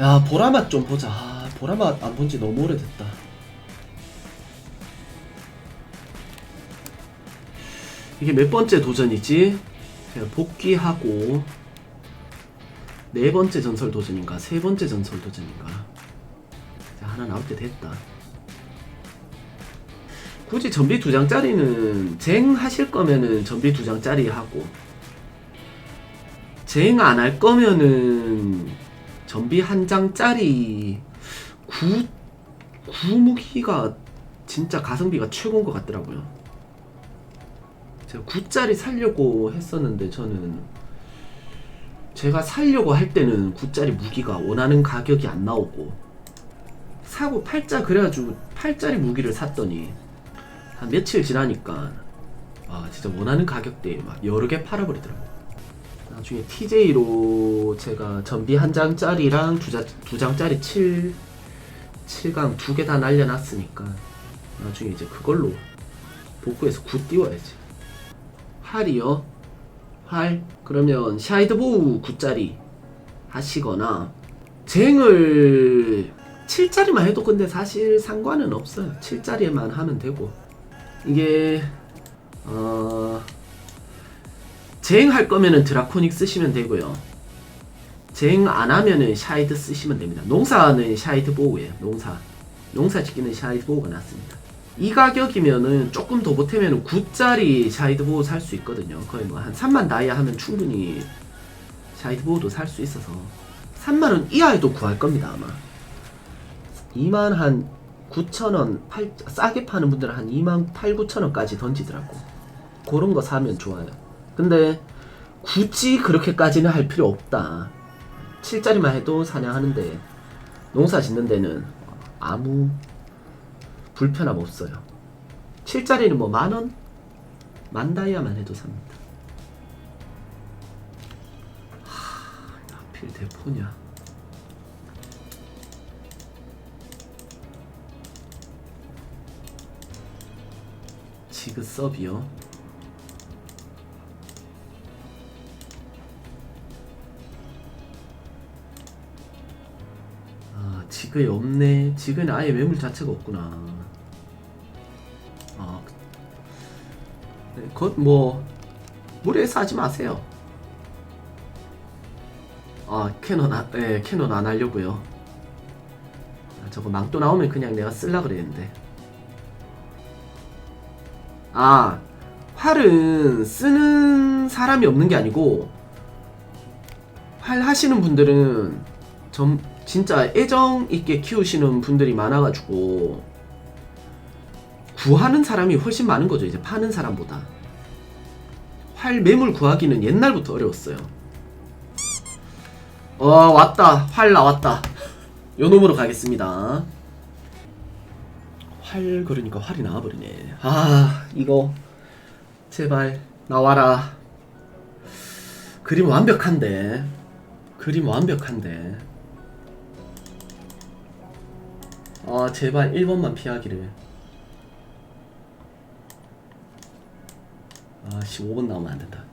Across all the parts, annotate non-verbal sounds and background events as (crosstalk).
야 보라맛 좀 보자. 아, 보라맛 안 본 지 너무 오래됐다. 이게 몇 번째 도전이지? 제가 복귀하고 네 번째 전설 도전인가? 세 번째 전설 도전인가? 자, 하나 나올 때 됐다. 굳이 전비 두 장짜리는 쟁 하실 거면은 전비 두 장짜리 하고 쟁 안 할 거면은 전비 한 장짜리 구 구무기가 진짜 가성비가 최고인 것 같더라고요. 제가 9짜리 살려고 했었는데 저는 제가 살려고 할 때는 9짜리 무기가 원하는 가격이 안 나오고 사고 팔자 그래가지고 8짜리 무기를 샀더니 한 며칠 지나니까 아 진짜 원하는 가격대에 막 여러 개 팔아버리더라고요. 나중에 TJ로 제가 전비 한 장짜리랑 두, 자, 두 장짜리 7 7강 두 개 다 날려놨으니까 나중에 이제 그걸로 복구해서 굿 띄워야지. 활이요? 활? 그러면 샤이드보우 9짜리 하시거나 쟁을 7짜리만 해도 근데 사실 상관은 없어요. 7짜리만 하면 되고 이게 어 쟁할 거면은 드라코닉 쓰시면 되고요. 쟁안 하면은 샤이드 쓰시면 됩니다. 농사는 샤이드 보우예요. 농사. 농사 짓기는 샤이드 보우가 낫습니다. 이 가격이면은 조금 더 보태면은 9짜리 샤이드 보우 살수 있거든요. 거의 뭐 한 3만 다이아 하면 충분히 샤이드 보우도 살 수 있어서 3만 원 이하에도 구할 겁니다 아마. 2만 한 9천 원, 8, 싸게 파는 분들은 한 2만 8, 9천 원까지 던지더라고. 그런 거 사면 좋아요. 근데 굳이 그렇게까지는 할 필요 없다. 7짜리만 해도 사냥하는데 농사 짓는 데는 아무 불편함 없어요. 7짜리는 뭐 만원? 만 다이아만 해도 삽니다. 하, 하필 대포냐. 지그 서비요. 지그에 없네. 지그는 아예 매물 자체가 없구나. 아, 네, 그뭐 무리해서 하지 마세요. 아, 캐논 아, 네, 캐논 안 하려고요. 아, 저거 망토 나오면 그냥 내가 쓸라 그랬는데. 아, 활은 쓰는 사람이 없는 게 아니고 활 하시는 분들은 점 진짜 애정 있게 키우시는 분들이 많아가지고 구하는 사람이 훨씬 많은 거죠 이제 파는 사람보다. 활 매물 구하기는 옛날부터 어려웠어요. 어 왔다. 활 나왔다. 요 놈으로 가겠습니다. 활 그러니까 활이 나와버리네. 아 이거. 제발 나와라. 그림 완벽한데. 그림 완벽한데 아 제발 1번만 피하기를. 아 15번 나오면 안된다.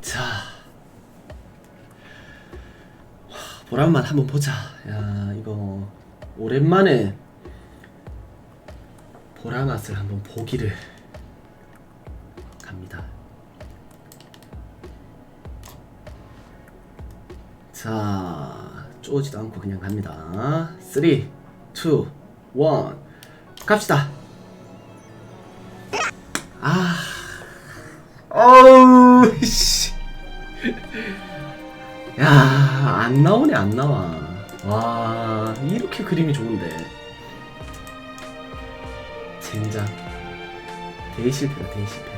자. 하, 보람만 한번 보자. 야 이거 오랜만에 보라맛을 한번 보기를 갑니다 자, 쪼지도 않고 그냥 갑니다. 3, 2, 1, 갑시다. 아, 어우, 씨. 야, 안 나오네, 안 나와. 와, 이렇게 그림이 좋은데. 젠장. 대실패다, 대실패.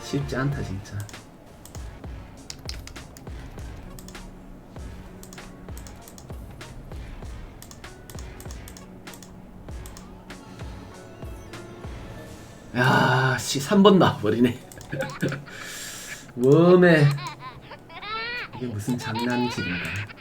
쉽지 않다, 진짜. 야, 씨, 3번 나와버리네. (laughs) 웜에. 이게 무슨 장난질인가.